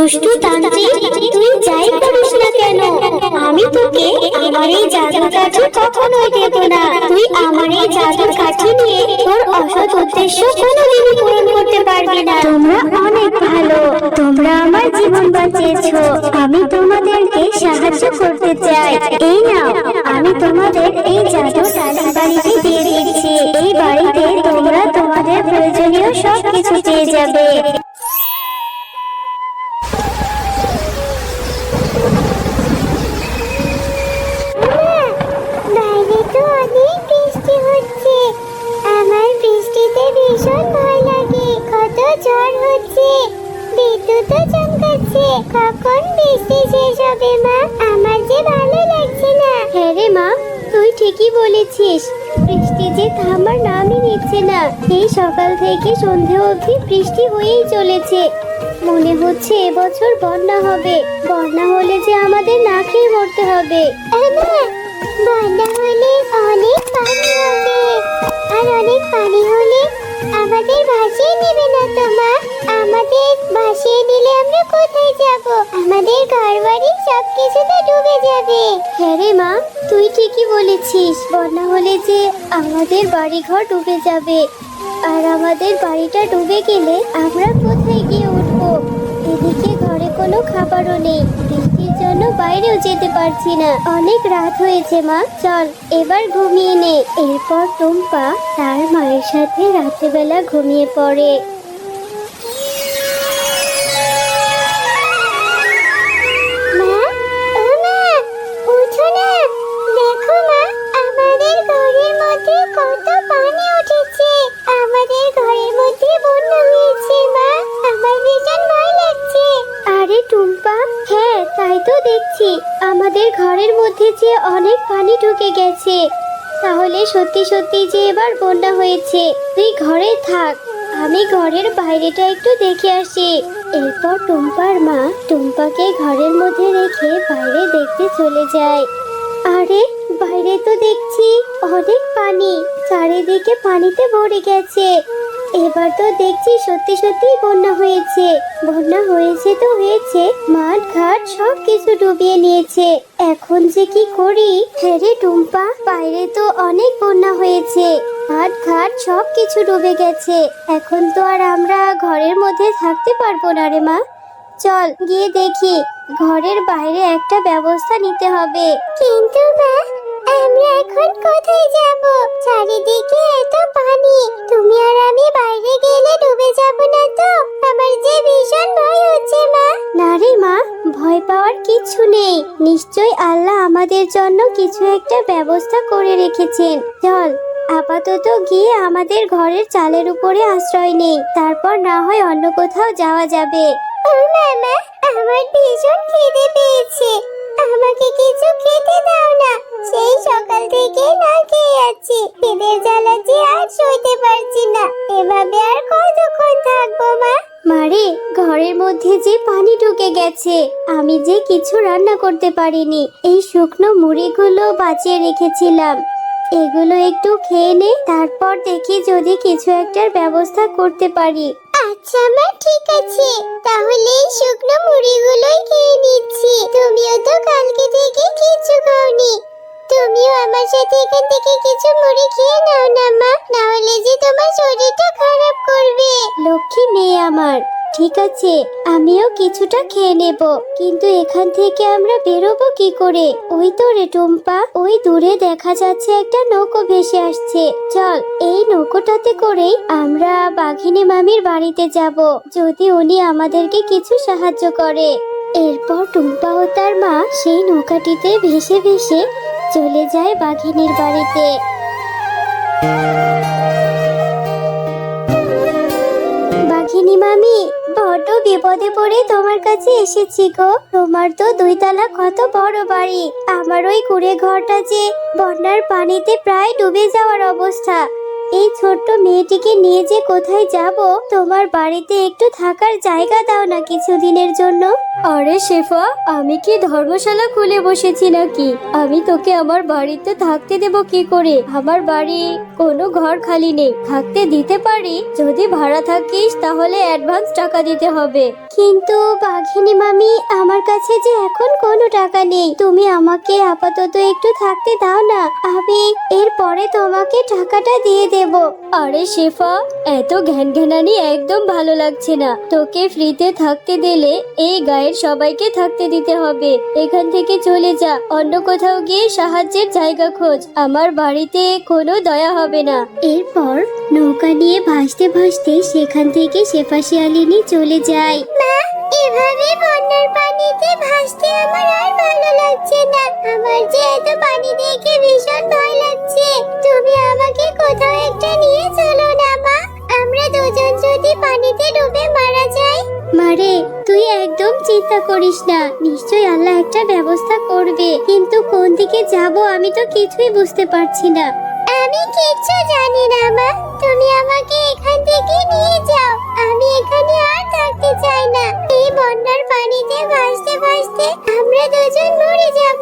দুষ্টু তান্ত্রিক তুই যাই করিস না কেন? আমি তোকে আমার এই জাদুর কাঠি কখনোই দেব না। তুই আমার এই জাদুর কাঠি নিয়ে তোর অসৎ উদ্দেশ্য কোনোদিনই পূরণ করতে পারবি না। তোমরা অনেক ভালো। তোমরা আমার জীবন বাঁচিয়েছো। আমি তোমাদেরকে সাহায্য করতে চাই। এই নাও, আমি তোমাদের এই জাদু টালির বাড়িতে দিয়ে দিচ্ছি। এই বাড়িতে তোমরা তোমাদের প্রয়োজনীয় সব কিছু পেয়ে যাবে। কখন বৃষ্টি শেষ হবে, মা? আমার যে ভালো লাগছে না। হ্যাঁ রে, মা, তুই ঠিকই বলেছিস। বৃষ্টি যে থামার নামই নিচ্ছে না। এই সকাল থেকে সন্ধে অবধি বৃষ্টি হয়েই চলেছে। মনে হচ্ছে এবছর বন্যা হবে। বন্যা হলে যে আমাদের না খেয়ে মরতে হবে। বন্যা হলে অনেক পানি হবে। আর অনেক পানি হলে আমাদের ভাসিয়ে নেবে না তো, মা? আমাদের ভাসিয়ে নিলে আমরা কোথায় যাব? আমাদের ঘর বাড়ি সব কিছুতে ডুবে যাবে। হ্যাঁ রে মা, তুই ঠিকই বলেছিস। বন্যা হলে যে আমাদের বাড়ি ঘর ডুবে যাবে। আর আমাদের বাড়িটা ডুবে গেলে আমরা কোথায় গিয়ে উঠবো? এদিকে ঘরে কোনো খাবারও নেই। জন্য বাইরেও যেতে পারছি না। অনেক রাত হয়েছে, মা। চল, এবার ঘুমিয়ে নে। এরপর টুম্পা তার মায়ের সাথে রাত্রেবেলা ঘুমিয়ে পড়ে। আমাদের দেখছি আমাদের ঘরের মধ্যে যে অনেক পানি ঢুকে গেছে। তাহলে সত্যি সত্যি যে এবার বন্যা হয়েছে, তুই ঘরে থাক। আমি ঘরের বাইরেটা একটু দেখে আসি। এরপর টুম্পার মা টুম্পাকে ঘরের মধ্যে রেখে বাইরে দেখতে চলে যায়। আরে, বাইরে তো দেখছি অনেক পানি। চারিদিকে পানিতে ভরে গেছে। এবার তো দেখছি সত্যি সত্যি বন্যা হয়েছে। বন্যা হয়েছে তো হয়েছে, মাঠ, ঘাট সব কিছু ডুবিয়ে নিয়েছে। এখন যে কি করি? হ্যাঁ রে টুম্পা, বাইরে তো অনেক বন্যা হয়েছে। মাঠ, ঘাট সব কিছু ডুবে গেছে। এখন তো আর আমরা ঘরের মধ্যে থাকতে পারব না রে মা। চল গিয়ে দেখি, ঘরের বাইরে একটা ব্যবস্থা নিতে হবে। কিন্তু মা আমরা এখন কোথায় যাব? চারিদিকে এত পানি। তুমি আর আমি বাইরে গেলে ডুবে যাব না তো? আমার যে ভীষণ ভয় হচ্ছে, মা। না রে, মা, ভয় পাওয়ার কিছু নেই। নিশ্চয় আল্লাহ আমাদের জন্য কিছু একটা ব্যবস্থা করে রেখেছেন। চল, আপাতত গিয়ে আমাদের ঘরের চালের উপরে আশ্রয় নেই। তারপর না হয় অন্য কোথাও যাওয়া যাবে। ও, মামা, আমার ভীষণ খিদে পেয়েছে। আমাকে কিছু খেতে দাও না। সেই সকাল থেকে না খেয়ে আছি। খিদের জ্বালা যে আর সইতে পারছি না। এভাবে আর কতক্ষণ থাকব, মা? মারে ঘরের মধ্যে যে পানি ঢুকে গেছে, আমি যে কিছু রান্না করতে পারিনি। এই শুকনো মুড়িগুলো বাঁচিয়ে রেখেছিলাম। এগুলো একটু খেয়ে নে তারপর দেখি যদি কিছু একটার ব্যবস্থা করতে পারি। আচ্ছা মা ঠিক আছে। তাহলে এই শুকনো মুড়িগুলোই খেয়ে নিচ্ছি। তুমিও তো কালকে থেকে কিছু খাওনি। তুমিও আমার সাথে এখান থেকে কিছু মুড়ি খেয়ে নাও না মা না হলে যে তোমার শরীরটা খারাপ করবে। লক্ষ্মী মেয়ে আমার। ঠিক আছে, আমিও কিছুটা খেয়ে নেব। কিন্তু এখান থেকে আমরা বেরোবো কি করে? ওই তো রে টুম্পা, ওই দূরে দেখা যাচ্ছে একটা নৌকো ভেসে আসছে। চল, এই নৌকোটাতে করেই আমরা বাঘিনী মামির বাড়িতে যাব, যদি উনি আমাদেরকে কিছু সাহায্য করে। এরপর টুম্পা ও তার মা সেই নৌকাটিতে ভেসে ভেসে চলে যায় বাঘিনীর বাড়িতে। বাঘিনী মামি বড্ড বিপদে পড়ে তোমার কাছে এসেছি গো। তোমার তো দুইতলা কত বড় বাড়ি। আমার ওই কুড়ে ঘরটা যে বন্যার পানিতে প্রায় ডুবে যাওয়ার অবস্থা। এই ছোট্ট মেয়েটিকে নিয়ে যে কোথায় যাব? তোমার বাড়িতে একটু থাকার জায়গা দাও না কিছুদিনের জন্য। আরে শেফা, আমি কি ধর্মশালা খুলে বসেছি নাকি? আমি তোকে আমার বাড়িতে থাকতে দেব কি করে? আমার বাড়ি কোনো ঘর খালি নেই। থাকতে দিতে পারি? যদি ভাড়া থাকিস, তাহলে অ্যাডভান্স টাকা দিতে হবে। কিন্তু বাঘিনী মামি, আমার কাছে যে এখন কোনো টাকা নেই। তুমি আমাকে আপাতত একটু থাকতে দাও না। আমি এরপরে তোমাকে টাকাটা দিয়ে দেব। আরে শেফা এত ঘ্যান ঘ্যানানি একদম ভালো লাগছে না। তোকে ফ্রিতে থাকতে দিলে এই গায়ের সবাইকে থাকতে দিতে হবে। এখান থেকে চলে যা অন্য কোথাও গিয়ে সাহায্যের জায়গা খোঁজ। আমার বাড়িতে কোনো দয়া হবে না। এরপর নৌকা নিয়ে ভাসতে ভাসতে সেখান থেকে শেফা শিয়ালিনী চলে যায়। মা এভাবে বন্যার পানিতে ভাসতে আমার আর ভালো লাগছে না। আমার যে এত পানি দেখে ভীষণ ভয় লাগছে। তুমি আমাকে কোথাও একটা নিয়ে চলো না, মা। আমরা দুজন যদি পানিতে ডুবে মারা যাই। মারে তুই একদম চিন্তা করিস না। নিশ্চয়ই আল্লাহ একটা ব্যবস্থা করবে। কিন্তু কোন দিকে যাব আমি তো কিছুই বুঝতে পারছি না। আমি কিচ্ছু জানি না, মা। তুমি আমাকে এখান থেকে নিয়ে যাও। আমি এখানে আর থাকতে চাই না। এই বন্যার পানিতে ভাসতে ভাসতে আমরা দুজন মরে যাব।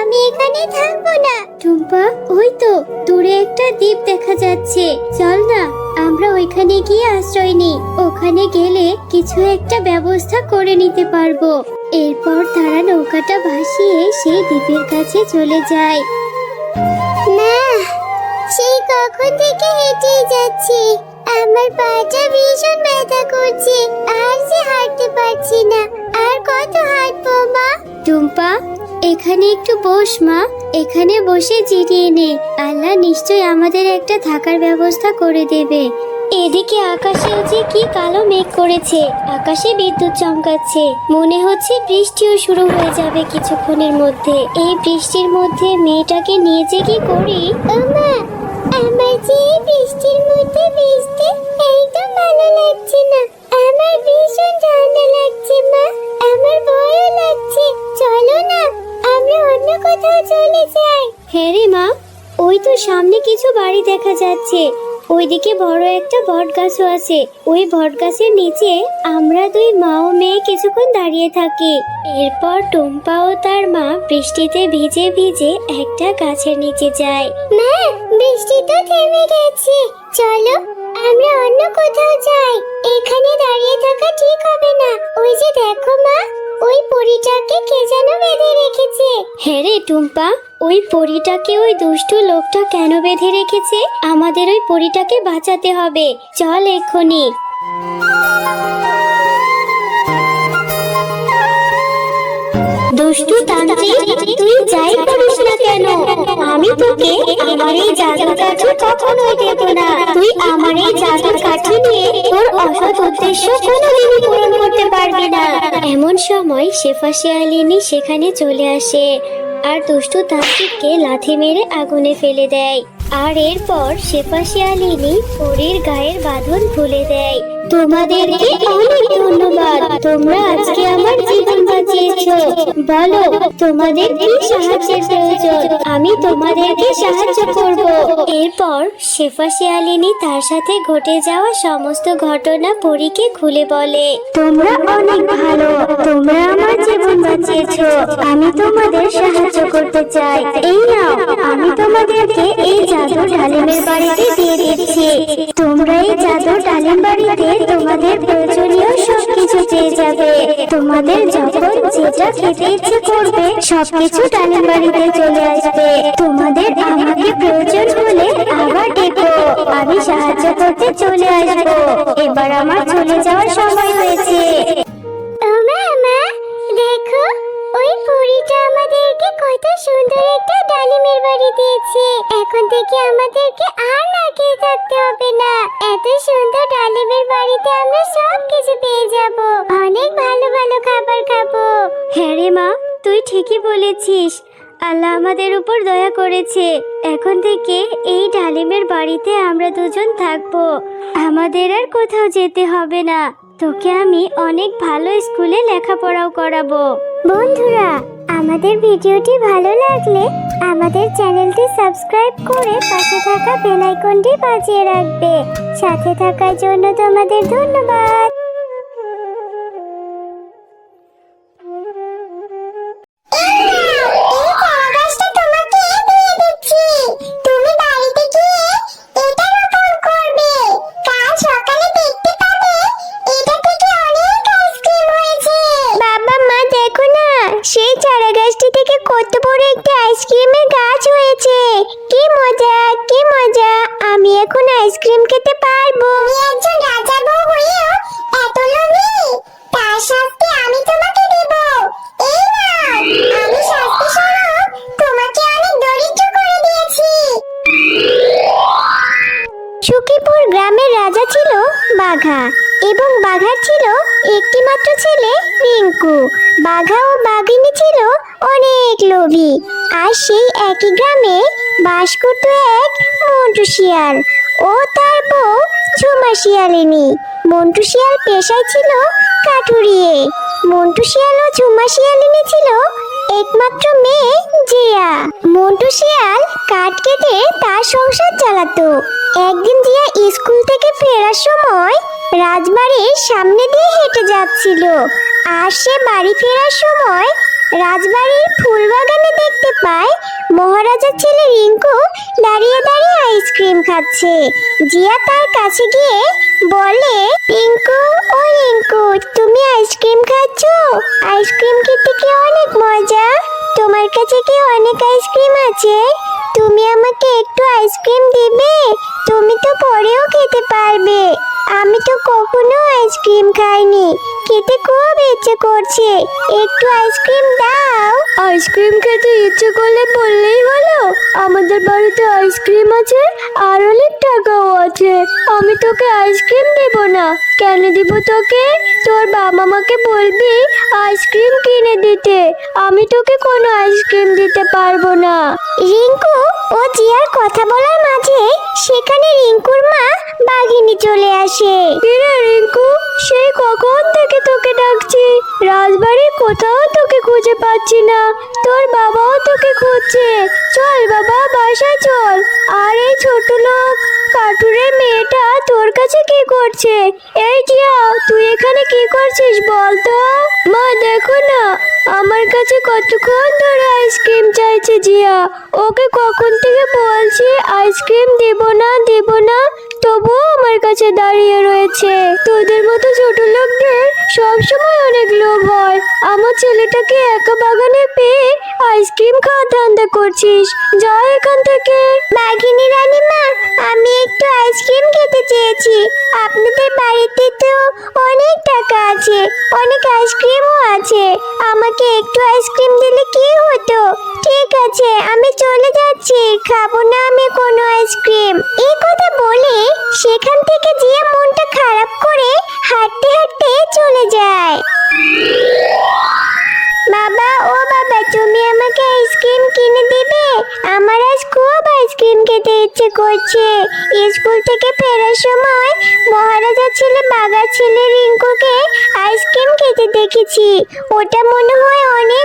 আমি এখানে থাকব না। টুম্পা, ওই তো, দূরে একটা দ্বীপ দেখা যাচ্ছে। চল না, আমরা ওইখানে গিয়ে আশ্রয় নিই। ওখানে গেলে কিছু একটা ব্যবস্থা করে নিতে পারব। এরপর তারা নৌকাটা ভাসিয়ে সেই দ্বীপের কাছে চলে যায়। সেই কখন থেকে হেঁটেই যাচ্ছি। আমার পাটা ভীষণ ব্যথা করছে। আর যে হাঁটতে পারছি না। আর কত হাঁটবো মা? টুম্পা এখানে একটু বস মা। এখানে বসে জিরিয়ে নে। আল্লাহ নিশ্চয়ই আমাদের একটা থাকার ব্যবস্থা করে দেবে। এদিকে আকাশেও যে কি কালো মেঘ করেছে। আকাশে বিদ্যুৎ চমকাচ্ছে। মনে হচ্ছে বৃষ্টিও শুরু হয়ে যাবে কিছুক্ষণের মধ্যে। এই বৃষ্টির মধ্যে মেয়েটাকে নিয়ে যে কি করি? আমার যে বৃষ্টির মধ্যে ভিজতে একদম ভালো লাগছে না। আমার ভীষণ ঠান্ডা লাগছে মা। আমার ভয়ও লাগছে। চলো না আমরা অন্য কোথাও চলে যাই। হ্যাঁ রে মা। ওই তো সামনে কিছু বাড়ি দেখা যাচ্ছে। ওইদিকে বড় একটা বট গাছও আছে। ওই বট গাছের নিচে আমরা দুই মা ও মেয়ে কিছুক্ষণ দাঁড়িয়ে থাকি। এরপর টুম্পা ও তার মা বৃষ্টিতে ভিজে ভিজে একটা গাছের নিচে যায়। মা বৃষ্টি তো থেমে গেছে। চলো, আমরা অন্য কোথাও যাই। এখানে দাঁড়িয়ে থাকা ঠিক হবে না। ওই যে দেখো মা, ওই পরিটাকে কে যেন বেঁধে রেখেছে। হ্যাঁ রে টুম্পা, ওই পরিটাকে ওই দুষ্টু লোকটা কেন বেঁধে রেখেছে? আমাদের ওই পরিটাকে বাঁচাতে হবে। চল এক্ষুনি। দুষ্টু তান্ত্রিক তুই যাই করিস না কেন? আমি তোকে আমার এই জাদুর কাঠি কখনোই দেব না। তুই আমার এই জাদুর কাঠি নিয়ে তোর অসৎ উদ্দেশ্য কোনোদিনই পূরণ করতে পারবি না। এমন সময় শেফা শিয়ালিনী সেখানে চলে আসে আর দুষ্টু তান্ত্রিককে লাথি মেরে আগুনে ফেলে দেয়। আর এরপর শেফা শিয়ালিনী পরীর গায়ের বাঁধন খুলে দেয়। তোমাদেরকে অনেক ধন্যবাদ। তোমরা আজকে আমার জীবন বাঁচিয়েছো। বলো, তোমাদের কি সাহায্যের প্রয়োজন? আমি তোমাদেরকে সাহায্য করব। এরপর শেফা শিয়ালিনী তার সাথে ঘটে যাওয়া সমস্ত ঘটনা পরীকে খুলে বলে, তোমরা অনেক ভালো। তোমরা আমার জীবন বাঁচিয়েছো। আমি তোমাদের সাহায্য করতে চাই। এই নাও, আমি তোমাদেরকে এই জাদু ডালিমের বাড়িতে দিয়ে দিচ্ছি। তোমরা এই জাদু ডালিম বাড়িতে তোমাদের প্রয়োজনীয় সবকিছু পেয়ে যাবে। তোমাদের যখন যেটা খেতে ইচ্ছে করবে, সবকিছু ডালিম বাড়িতে চলে আসবে। তোমাদের আমাকে প্রয়োজন হলে আবার ডেকো। আমি সাহায্য করতে চলে আসব। এবার আমার চলে যাওয়ার সময় হয়েছে। দেখো, ওই পরীটা আমাদেরকে কত সুন্দর একটা ডালিমের বাড়ি দিয়েছে। এখন থেকে আমাদেরকে আর না খেয়ে থাকতে হবে না। এত সুন্দর ডালিমের বাড়িতে আমরা সব কিছু পেয়ে যাব। অনেক ভালো ভালো খাবার খাব। হ্যাঁ রে মা, তুই ঠিকই বলেছিস। আল্লাহ আমাদের উপর দয়া করেছে। এখন থেকে এই ডালিমের বাড়িতে আমরা দুজন থাকব। আমাদের আর কোথাও যেতে হবে না। তোকে আমি অনেক ভালো স্কুলে লেখাপড়াও করাবো। বন্ধুরা আমাদের ভিডিওটি ভালো লাগলে আমাদের চ্যানেলটি সাবস্ক্রাইব করে পাশে থাকা বেল আইকনটি বাজিয়ে রাখবে। সাথে থাকার জন্য তোমাদের ধন্যবাদ। গ্রামের রাজা ছিল বাঘা এবং বাঘার ছিল একটি মাত্র ছেলে রিঙ্কু। বাঘা ও বাঘিনী ছিল অনেক লোভী। আর সেই একই গ্রামে বাস করত এক মন্টু শিয়াল ও তার বউ ঝুমা শিয়ালিনী। মন্টু শিয়াল পেশায় ছিল কাঠুরিয়ে। মন্টু শিয়াল ও ঝুমা শিয়ালিনী ছিল একমাত্র মেয়ে জিয়া। মন্টু শিয়াল কাঠ কেটে তার সংসার চালাতো। একদিন জিয়া স্কুল থেকে ফেরার সময় রাজবাড়ির সামনে দিয়ে হেঁটে যাচ্ছিল। আর সে বাড়ি ফেরার সময় রাজবাড়ির ফুলবাগানে দেখতে পায় মহারাজার ছেলে রিঙ্কু দাঁড়িয়ে দাঁড়িয়ে আইসক্রিম খাচ্ছে। জিয়া তার কাছে গিয়ে বলে, রিঙ্কু, ও রিঙ্কু, তুমি আইসক্রিম খাচ্ছ? আইসক্রিম খেতে কি অনেক মজা? তোমার কাছে কি অনেক আইসক্রিম আছে? তুমি আমাকে একটু আইসক্রিম দিবে? তুমি তো পরেও খেতে পারবে। আমি তো কখনো আইসক্রিম খাইনি। খেতে খুব ইচ্ছে করছে। একটু আইসক্রিম দাও। আইসক্রিম খেতে ইচ্ছে করলে বললেই হলো। আমাদের বাড়িতে আইসক্রিম আছে, আর অনেক টাকাও আছে। আমি তোকে আইসক্রিম দেব না। কেন দিব তোকে? তোর বাবা মাকে বলবি আইসক্রিম কিনে দিতে। আমি তোকে কোনো আইসক্রিম দিতে পারব না। রিঙ্কু, ও জিয়ার কথা বলার মাঝে সেখানে রিঙ্কুর মা বাঘিনী চলে আসে। কিরে রিঙ্কু, সেই কখন থেকে তোকে ডাকছি? রাজবাড়ির কোথাও তোকে খুঁজে পাচ্ছি না। তোর বাবাও তোকে খুঁজছে। চল বাবা বাসা চল। আর এই ছোট লোক কাঠুরের মেয়েটা তোর কাছে কি করছে? এই জিয়া, তুই এখানে কি করছিস বল তো মা, দেখো না, আমার কাছে কতক্ষণ ধরে আইসক্রিম চাইছে জিয়া। ওকে কখন থেকে বলছি, আইসক্রিম দেব না দেব না? তবুও আমার কাছে দাঁড়িয়ে রয়েছে। তোদের মতো ছোট লোকদের সবসময় অনেক লোভ হয়। আমার ছেলেটাকে একা বাগানে পেয়ে আইসক্রিম খাওয়ার ধান্দা করছিস। যা এখান থেকে। বাঘিনী রানীমা, আমি একটু আইসক্রিম খেতে চেয়েছি। আপনাদের বাড়িতে তো অনেক টাকা আছে, অনেক আইসক্রিমও আছে। আমাকে একটু আইসক্রিম দিলে কি হতো? ঠিক আছে, আমি চলে যাচ্ছি। খাব না আমি কোনো আইসক্রিম। এই কথা বলে সেখান থেকে জিয়া মনটা খারাপ করে হাঁটতে হাঁটতে চলে যায়। বাবা, ও বাবা, তুমি আমাকে আইসক্রিম কিনে দিবে? আমার আজ খুব আইসক্রিম খেতে ইচ্ছে করছে। স্কুল থেকে ফেরার সময় মহারাজা ছেলে বাগার ছেলে রিঙ্কুকে আইসক্রিম খেতে দেখেছি। ওটা মনে হয় অনেক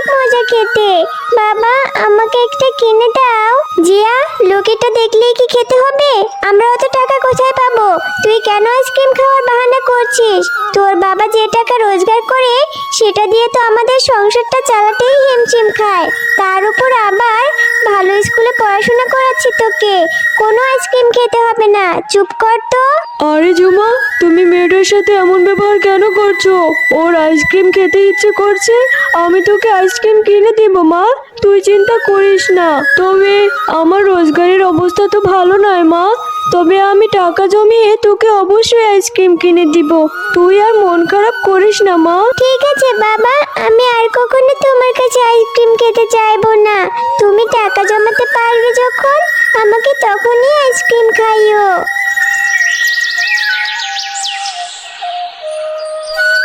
সেটা দিয়ে তো আমাদের সংসারটা চালাতেই হিমশিম খায়। তার উপর আবার ভালো স্কুলে পড়াশোনা করাচ্ছি তোকে। কোনো আইসক্রিম খেতে হবে না। চুপ কর তো। আরে জুমা, তুমি মেয়েটার সাথে এমন ব্যবহার কেন করছ? ওর আইসক্রিম খেতে ইচ্ছে করছে, আমি তোকে আইসক্রিম কিনে দেবো, মা। তুই চিন্তা করিস না। তবে আমার রোজগারের অবস্থা তো ভালো নয়, মা। তবে আমি টাকা জমিয়ে তোকে অবশ্যই আইসক্রিম কিনে দিব। তুই আর মন খারাপ করিস না, মা। ঠিক আছে, বাবা। আমি আর কখনো তোমার কাছে আইসক্রিম খেতে চাইব না। তুমি টাকা জমাতে পারবে যখন। আমাকে তখনই আইসক্রিম খাইও।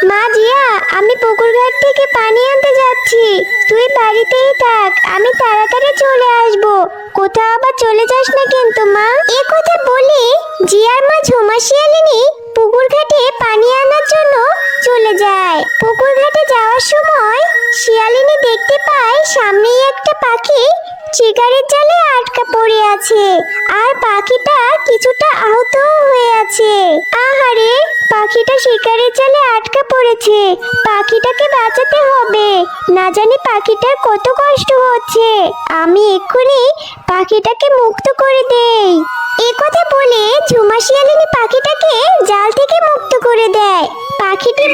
মা জিয়া, আমি পুকুর ঘাট থেকে পানি আনতে যাচ্ছি। তুই বাড়িতেই থাক, আমি তাড়াতাড়ি চলে আসব। কোথাও আবার চলে যাস না কিন্তু, মা। এ কথা বলে জিয়ার মা ঝুমা শিয়ালিনী পুকুর ঘাটে পানি আনার জন্য চলে যায়। পুকুর ঘাটে যাওয়ার সময় শিয়ালিনী দেখতে পায় সামনেই একটা পাখি শিকারের জালে আটকা পড়ে আছে। আর পাখিটা কিছুটা আহত হয়ে আছে। আহারে, পাখিটা শিকারের জালে আটকা পড়েছে। পাখিটাকে বাঁচাতে হবে। না জানি পাখিটার কত কষ্ট হচ্ছে। আমি এক্ষুনি পাখিটাকে মুক্ত করে দেই। এ কথা বলে ঝুমা শিয়ালিনী পাখিটাকে জাল থেকে মুক্ত করে দেয়। পাখিটি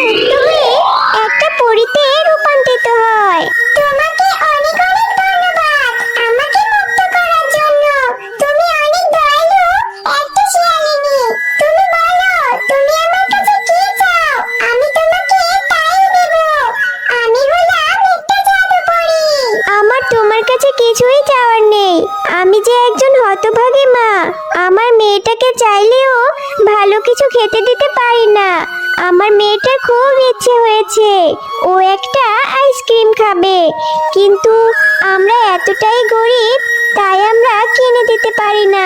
ইচ্ছে হয়েছে। ও একটা আইসক্রিম খাবে। কিন্তু আমরা এতটাই গরিব, তাই আমরা কিনে দিতে পারি না।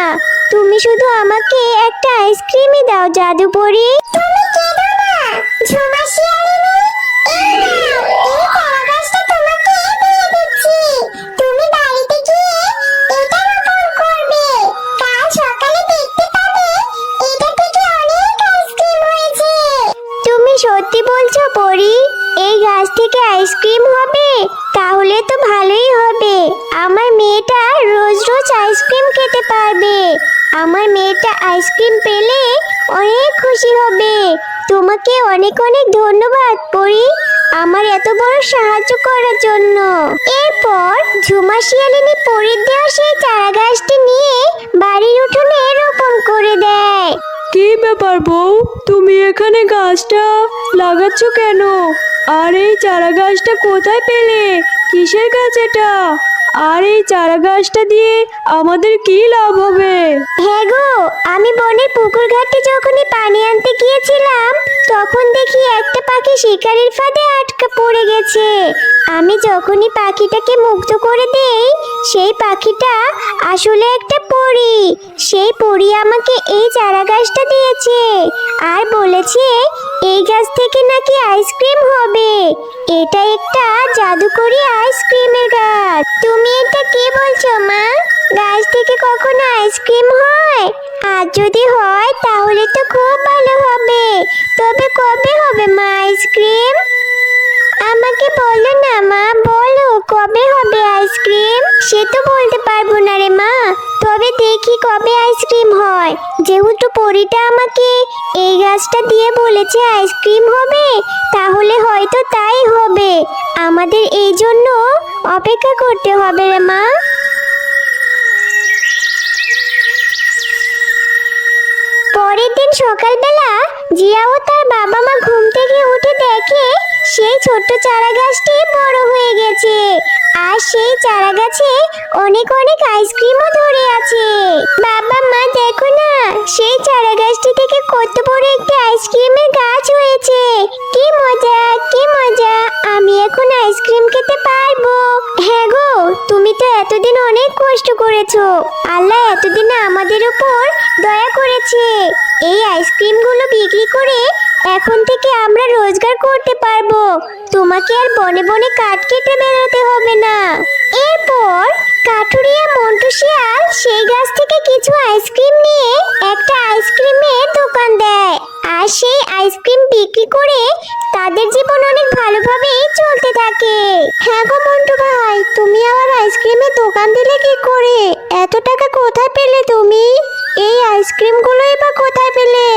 তুমি শুধু আমাকে একটা আইসক্রিমই দাও, জাদুপরি। তুমি কেঁদো না ঝুমা পারবে। আমার মেয়েটা আইসক্রিম পেলে অনেক খুশি হবে। তোমাকে অনেক অনেক ধন্যবাদ, পরি। আমার এত বড় সাহায্য করার জন্য। এরপর ঝুমা শিয়ালিনী পরির দেওয়া সেই চারা গাছটি নিয়ে বাড়ির উঠোনে রোপণ করে দেয়। কি ব্যাপার বউ? তুমি এখানে গাছটা লাগাচ্ছ কেন? আর এই চারা গাছটা কোথায় পেলে? কিসের গাছ এটা? আর এই চারা গাছটা দিয়ে আমাদের কি লাভ হবে? হ্যাঁ গো, আমি বনে পুকুর ঘাটে যখনই পানি আনতে গিয়েছিলাম, তখন দেখি একটা পাখি শিকারির ফাঁদে আটকা পড়ে গেছে। আমি যখনই পাখিটাকে মুক্ত করে দেই, সেই পাখিটা আসলে একটা পরী। সেই পরী আমাকে এই চারা গাছটা দিয়েছে আর বলেছে, এই গাছ থেকে নাকি আইসক্রিম হবে। এটা একটা জাদুকরি আইসক্রিমের গাছ। তুমি এটা কি বলছো, মা? গাছ থেকে কখনো আইসক্রিম হয়? আর যদি হয়, তাহলে তো খুব ভালো হবে। তবে কবে হবে, মা, আইসক্রিম? আমাকে বলো না, মা, বলো, কবে হবে আইসক্রিম? সে তো বলতে পারব না রে, মা। তবে দেখি কবে আইসক্রিম হয়। যেহেতু পরিটা আমাকে এই গাছটা দিয়ে বলেছে আইসক্রিম হবে, তাহলে হয়তো হবে আমাদের এই জন্য অপেক্ষা করতে হবে রে মা। পরের দিন সকালবেলা জিয়া ও তার বাবা মা ঘুম থেকে উঠে দেখে সেই ছোট্ট চারা গাছটি বড় হয়ে গেছে। আর সেই চারা গাছে অনেক অনেক আইসক্রিমও ধরে আছে। বাবা মা, দেখো না, সেই চারা গাছটি থেকে কত বড় একটি আইসক্রিমের গাছ হয়েছে। কি মজা কি মজা, আমি এখন আইসক্রিম খেতে পারব। হ্যাঁ গো, তুমি তো এতদিন অনেক কষ্ট করেছ। আল্লাহ এতদিন আমাদের উপর দয়া করেছে। এই আইসক্রিমগুলো বিক্রি করে এখন থেকে আমরা রোজগার করতে পারব। তোমাকে আর বনে বনে কাঠ কেটে বেরোতে হবে না। এরপর কাঠুরিয়া মন্টু শিয়াল সেই গাছ থেকে কিছু আইসক্রিম নিয়ে একটা আইসক্রিমের দোকান দেয়। আর সেই আইসক্রিম বিক্রি করে তাদের জীবন অনেক ভালোভাবেই চলতে থাকে। হ্যাঁ গো মন্টু ভাই, তুমি আবার আইসক্রিমের দোকান দিলে কি করে? এত টাকা কোথায় পেলে তুমি? এই আইসক্রিমগুলোই বা কোথায় পেলে?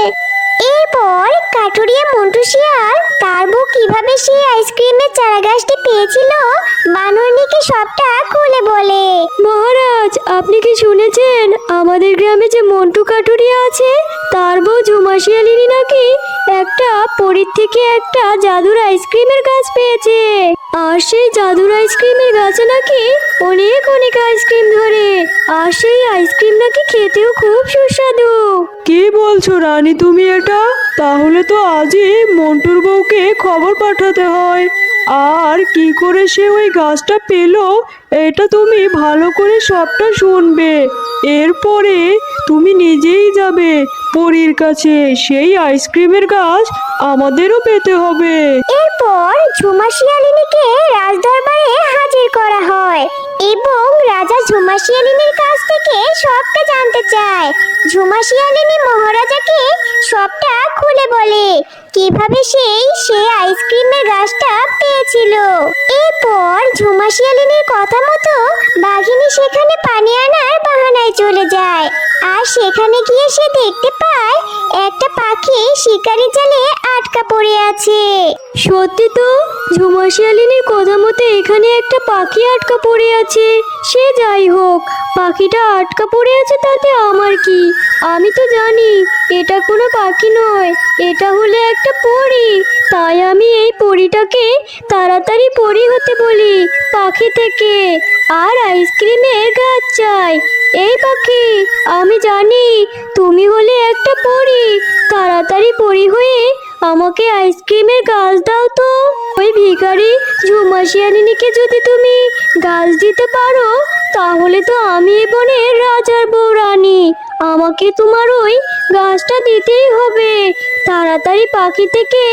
এরপর কাটুরিয়া মন্টু শিয়াল তার বউ কীভাবে সেই আইসক্রিমের চারা গাছটি পেয়েছিল বানরনিকে সবটা খুলে বলে। মহারাজ, আপনি কি শুনেছেন? আমাদের গ্রামে যে মন্টু কাটুরিয়া আছে, তার বউ ঝুমা শিয়ালিনী নাকি একটা পরীর থেকে একটা জাদুর আইসক্রিমের গাছ পেয়েছে। আর সেই জাদুর আইসক্রিমের গাছে নাকি অনেক অনেক আইসক্রিম ধরে। আর সেই আইসক্রিম নাকি খেতেও খুব সুস্বাদু। কি বলছো রানী তুমি এটা? তাহলে তো আজই মন্টুর বউকে খবর পাঠাতে হয়। আর কি করে সে ওই গাছটা পেল, এটা তুমি ভালো করে সবটা শুনবে। এরপরে তুমি নিজেই যাবে পরীর কাছে, সেই আইসক্রিমের গাছ আমাদেরও পেতে হবে। এরপর ঝুমা শিয়ালিনীকে রাজদরবারে হাজির করা হয় এবং রাজা ঝুমা শিয়ালিনীর কাছ থেকে সবটা জানতে চায়। ঝুমা শিয়ালিনী মহারাজাকে সবটা খুলে বলে কীভাবে সেই সে আইসক্রিমের গাছটা পেয়েছিল? এরপর ঝুমা শিয়ালিনীর কথা মতো বাঘিনী সেখানে পানি আনার বাহানায় চলে যায়। আর সেখানে গিয়ে সে দেখতে পায় একটা পাখি শিকারি জালে আটকা পড়ে আছে। সত্যি তো ঝুমাশিয়ালিনীর কথা মতো এখানে একটা পাখি আটকা পড়ে আছে। সে যাই হোক পাখিটা আটকা পড়ে আছে তাতে আমার কি? আমি তো জানি, এটা কোনো পাখি নয়, এটা হলো একটা পরী। তাই আমি এই পরীটাকে তাড়াতাড়ি পরী হতে বলি, পাখি থেকে। আর আইসক্রিমের গাছ চাই। এই পাখি, আমি জানি, তুমি হলে একটা পরী। তাড়াতাড়ি পরী হয়ে আমাকে আইসক্রিমের গাছ দাও তো। ওই ভিখারি ঝুমাশিয়ানিকে যদি তুমি গাছ দিতে পারো, তাহলে তো আমি বনের রাজার বউ রানী। আমাকে তোমার ওই গাছটা দিতেই হবে। তাড়াতাড়ি পাখি থেকে